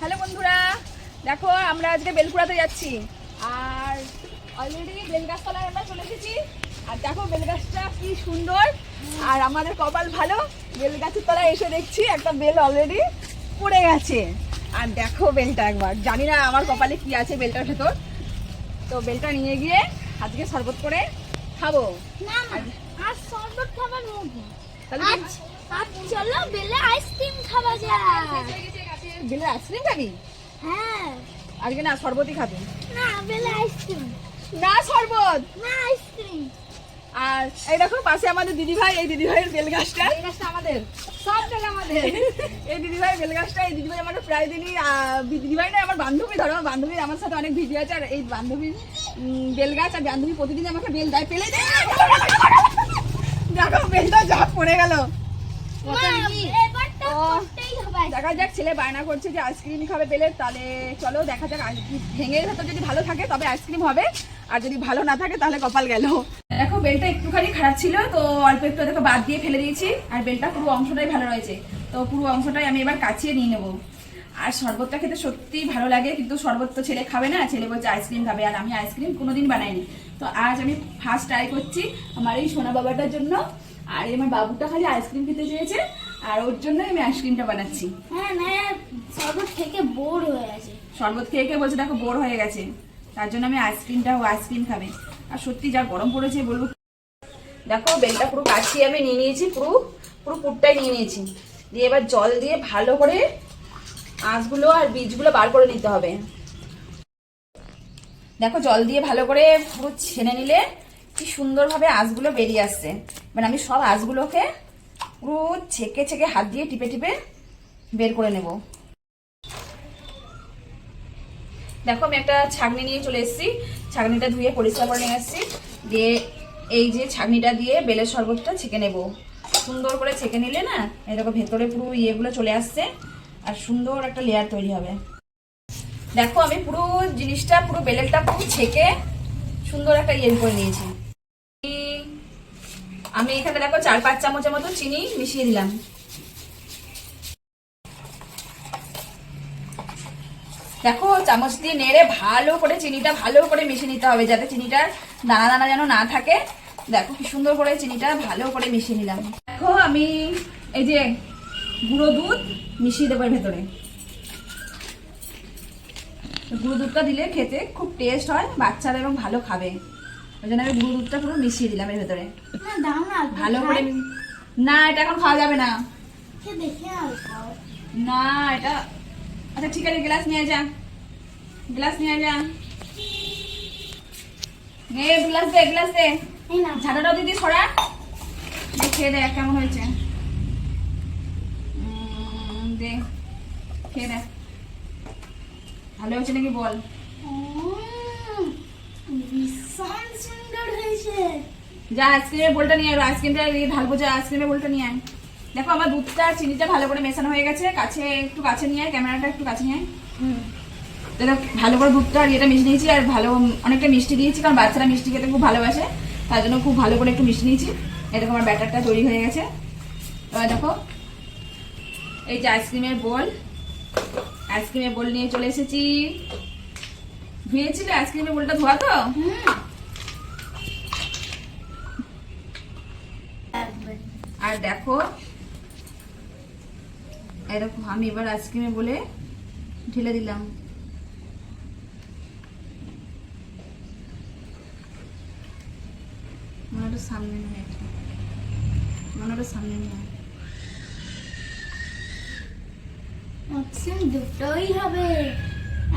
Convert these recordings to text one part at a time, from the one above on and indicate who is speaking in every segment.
Speaker 1: Hello বন্ধুরা দেখো আমরা আজকে বেলকুড়াতে যাচ্ছি। আর অলরেডি বেলগাছতলায় আমরা চলে এসেছি। আর দেখো বেলগাছটা কি সুন্দর। আর আমাদের কপাল ভালো বেলগাছের তলায় এসে দেখছি একটা বেল অলরেডি পড়ে গেছে। আর দেখো বেলটা একবার। জানি না আমার কপালে কি আছে বেলটার ভেতর। তো বেলটা নিয়ে গিয়ে আজকে শরবত করে খাব।
Speaker 2: না আজ শরবত খাবার নেই।
Speaker 1: তাহলে
Speaker 2: চলো বেলে আইসক্রিম খাওয়া যায়।
Speaker 1: বেলের আইসক্রিম খাবি?
Speaker 2: হ্যাঁ।
Speaker 1: আজকে না শরবতই খাবি?
Speaker 2: না বেলে আইসক্রিম
Speaker 1: না শরবত?
Speaker 2: না আইসক্রিম
Speaker 1: আর এই দেখো পাশে আমাদের দিদি ভাই এই দিদি ভাইয়ের বেল গাছটা এই গাছটা আমাদের। সব জায়গা আমাদের। এই দিদি ভাই বেল গাছটা এই দিদি ভাই আমার প্রায় দিনই আহ, দিদি ভাই না আমার বান্ধবী ধরো আমার বান্ধবীর আমার সাথে অনেক ভিডিও আছে আর এই বান্ধবীর বেল গাছ আর বান্ধবী প্রতিদিন আমাকে বেল দেয় পেলে দেয়। দেখো বেলটা যা পড়ে গেল। দেখা যাক, ছেলে বায়না করছে যে আইসক্রিম খাবে পেলে, তাহলে চলো দেখা যাক ভেঙে ভেতর যদি ভালো থাকে, তবে আইসক্রিম হবে। আর যদি ভালো না থাকে, তাহলে কপাল গেল। দেখো, বেলটা একটুখানি খারাপ ছিল, তো অল্প একটু দেখো বাদ দিয়ে ফেলে দিয়েছি। আর বেলটা পুরো অংশটাই ভালো রয়েছে। তো পুরো অংশটাই আমি এবার কাচিয়ে নিয়ে নেব। আর শরবতটা খেতে সত্যিই ভালো লাগে, কিন্তু শরবত তো ছেলে খাবে না, ছেলে বলছে আইসক্রিম খাবে, আর আমি আইসক্রিম কোনোদিন বানাইনি। তো আজ আমি ফার্স্ট ট্রাই করছি আমার এই সোনা বাবাটার জন্য। আর আমার বাবুটা খালি আইসক্রিম খেতে চেয়েছে। আর ওর জন্য আমি আইসক্রিমটা বানাচ্ছি।
Speaker 2: হ্যাঁ না শরবত থেকে বোর হয়ে আছে
Speaker 1: শরবত খেয়ে খেয়ে বলছে দেখো বোর হয়ে গেছে। তার জন্য আমি আইসক্রিমটা ও আইসক্রিম খাবে। আর সত্যি যা গরম পড়েছে বলব দেখো বেলটা পুরো কাছিয়ে আমি নিয়ে নিয়েছি পুরো পুরো পুরটাই নিয়ে নিয়েছি। দিয়ে এবার জল দিয়ে ভালো করে আঁশগুলো আর বীজগুলো বার করে নিতে হবে। দেখো জল দিয়ে ভালো করে পুরো ছেনে নিলে কি সুন্দরভাবে আঁশগুলো বেরিয়ে আসছে। মানে আমি সব আঁশগুলোকে পুরো ছেকে ছেকে হাত দিয়ে টিপে টিপে বের করে নেব। দেখো, আমি একটা ছাগনি নিয়ে চলে এসেছি। ছাগনিটা ধুয়ে পরিষ্কার করে নিয়ে এসেছি দিয়ে এই যে ছাগনিটা দিয়ে বেলের শরবতটা ছেঁকে নেব। সুন্দর করে ছেঁকে নিলে না এরকম ভেতরে পুরো ইয়েগুলো চলে আসছে আর সুন্দর একটা লেয়ার তৈরি হবে। দেখো, আমি পুরো জিনিসটা, পুরো বেলেরটা পুরো ছেঁকে সুন্দর একটা ইয়ে করে নিয়েছি। আমি এখানে দেখো চার, পাঁচ চামচের মতো চিনি মিশিয়ে দিলাম। দেখো, চামচ দিয়ে নেড়ে ভালো করে চিনিটা ভালো করে মিশিয়ে নিতে হবে যাতে চিনিটার দানা দানা যেন না থাকে। দেখো কি সুন্দর করে চিনিটা ভালো করে মিশিয়ে নিলাম। দেখো, আমি এই যে গুঁড়ো দুধ মিশিয়ে দেবো ভেতরে। গুঁড়ো দুধটা দিলে খেতে খুব টেস্ট হয়, বাচ্চারা এবং ভালো খাবে। ওই জন্য আমি গুঁড়ো দুধটা পুরো মিশিয়ে দিলাম এর ভেতরে।
Speaker 2: না দাও না
Speaker 1: ভালো করে না এটা এখন খাওয়া যাবে না। না এটা আচ্ছা ঠিক আছে গ্লাস নিয়ে যা। গ্লাস নিয়ে যা। নে গ্লাস দে গ্লাস দে। ঝাঁটাটাও দিদি সরা। খেয়ে দে কেমন হয়েছে। উম, দে খেয়ে দে ভালো হয়েছে নাকি বল
Speaker 2: উম, ভীষণ সুন্দর হয়েছে
Speaker 1: যা আইসক্রিমের বোলটা নিয়ে আয় আইসক্রিমটা ঢালবো যা আইসক্রিমের বোলটা নিয়ে আয়। দেখো আমার দুধটা আর চিনিটা ভালো করে মেশানো হয়ে গেছে। কাছে একটু কাছে নিয়ে আয় ক্যামেরাটা একটু কাছে নিয়ে আয়।
Speaker 2: হুম।
Speaker 1: দেখো ভালো করে দুধটা আর ইয়েটা মিশিয়ে নিয়েছি আর ভালো অনেকটা মিষ্টি দিয়েছি কারণ বাচ্চারা মিষ্টি খেতে খুব ভালোবাসে। তার জন্য খুব ভালো করে একটু মিষ্টি নিয়েছি। এরকম আমার ব্যাটারটা তৈরি হয়ে গেছে। এবার দেখো এই যে আইসক্রিমের বোল আইসক্রিমের বোল নিয়ে চলে এসেছি। ধুয়েছিলে আইসক্রিমের বোলটা ধোয়া তো?
Speaker 2: হুম।
Speaker 1: আর দেখো এরকম আমি এবার আইসক্রিমে বলে ঢেলে দিলাম।
Speaker 2: দুটোই হবে,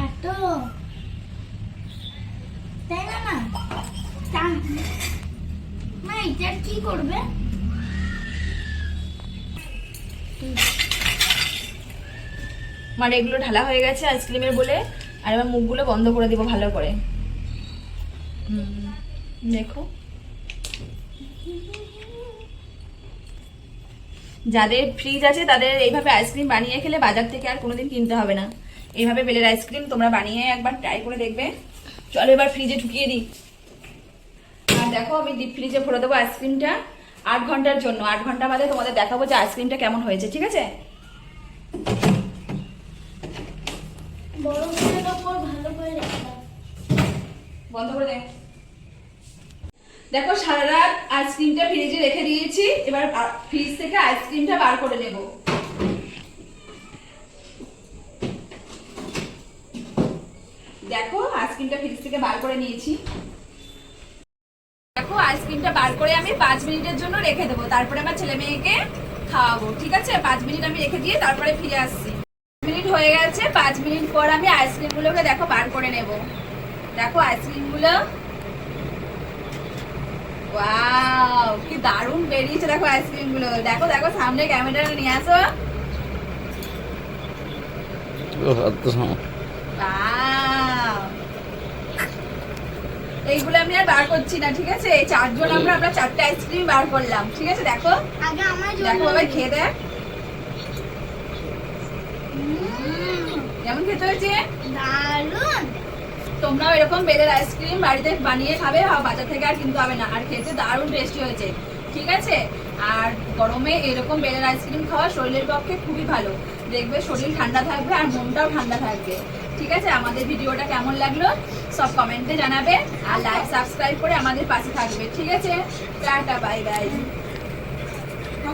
Speaker 2: এত। তাই না না এটা কি করবে?
Speaker 1: আমার এগুলো ঢালা হয়ে গেছে আইসক্রিমের বলে। আর এবার মুখগুলো বন্ধ করে দিব ভালো করে। দেখো। যাদের ফ্রিজ আছে, তাদের এইভাবে আইসক্রিম বানিয়ে খেলে বাজার থেকে আর কোনোদিন কিনতে হবে না। এইভাবে বেলের আইসক্রিম তোমরা বানিয়ে একবার ট্রাই করে দেখবে। চলো এবার ফ্রিজে ঢুকিয়ে দিই। আর দেখো, আমি ডিপ ফ্রিজে ভরে দেবো আইসক্রিমটা আট ঘণ্টার জন্য। আট ঘণ্টা বাদে তোমাদের দেখাবো যে আইসক্রিমটা কেমন হয়েছে, ঠিক আছে? দেখো, সারা রাত আইসক্রিমটা ফ্রিজে রেখে দিয়েছি, এবার ফ্রিজ থেকে আইসক্রিমটা বার করে নেব। দেখো, আইসক্রিমটা ফ্রিজ থেকে বার করে নিয়েছি। দেখো, আইসক্রিমটা বার করে আমি পাঁচ মিনিটের জন্য রেখে দেবো। তারপরে আমার ছেলে মেয়েকে খাওয়াবো, ঠিক আছে? পাঁচ মিনিট আমি রেখে দিয়ে তারপরে ফিরে আসছি। মিনিট হয়ে গেছে পাঁচ মিনিট পর আমি আইসক্রিমগুলোকে দেখো বার করে নেব। দেখো আইসক্রিমগুলো। ওয়াও কি দারুণ বেরিয়েছে দেখো আইসক্রিমগুলো। দেখো দেখো সামনে ক্যামেরাটা নিয়ে আসো! এইগুলো আমি আর বার করছি না ঠিক আছে? এই চারজন আমরা আমরা চারটে আইসক্রিম বার করলাম ঠিক আছে? দেখো।
Speaker 2: আগে আমার
Speaker 1: দেখো খেয়ে দেখ। কেমন খেতে হয়েছে?
Speaker 2: দারুণ।
Speaker 1: তোমরাও এরকম বেলের আইসক্রিম বাড়িতে বানিয়ে খাবে বাজার থেকে আর কিনতে হবে না আর খেতে দারুণ টেস্টি হয়েছে ঠিক আছে? আর গরমে এরকম বেলের আইসক্রিম খাওয়া শরীরের পক্ষে খুবই ভালো দেখবে শরীর ঠান্ডা থাকবে আর মনটাও ঠান্ডা থাকবে ঠিক আছে? আমাদের ভিডিওটা কেমন লাগল সব কমেন্টে জানাবে আর লাইক সাবস্ক্রাইব করে আমাদের পাশে থাকবে ঠিক আছে? Tata bye bye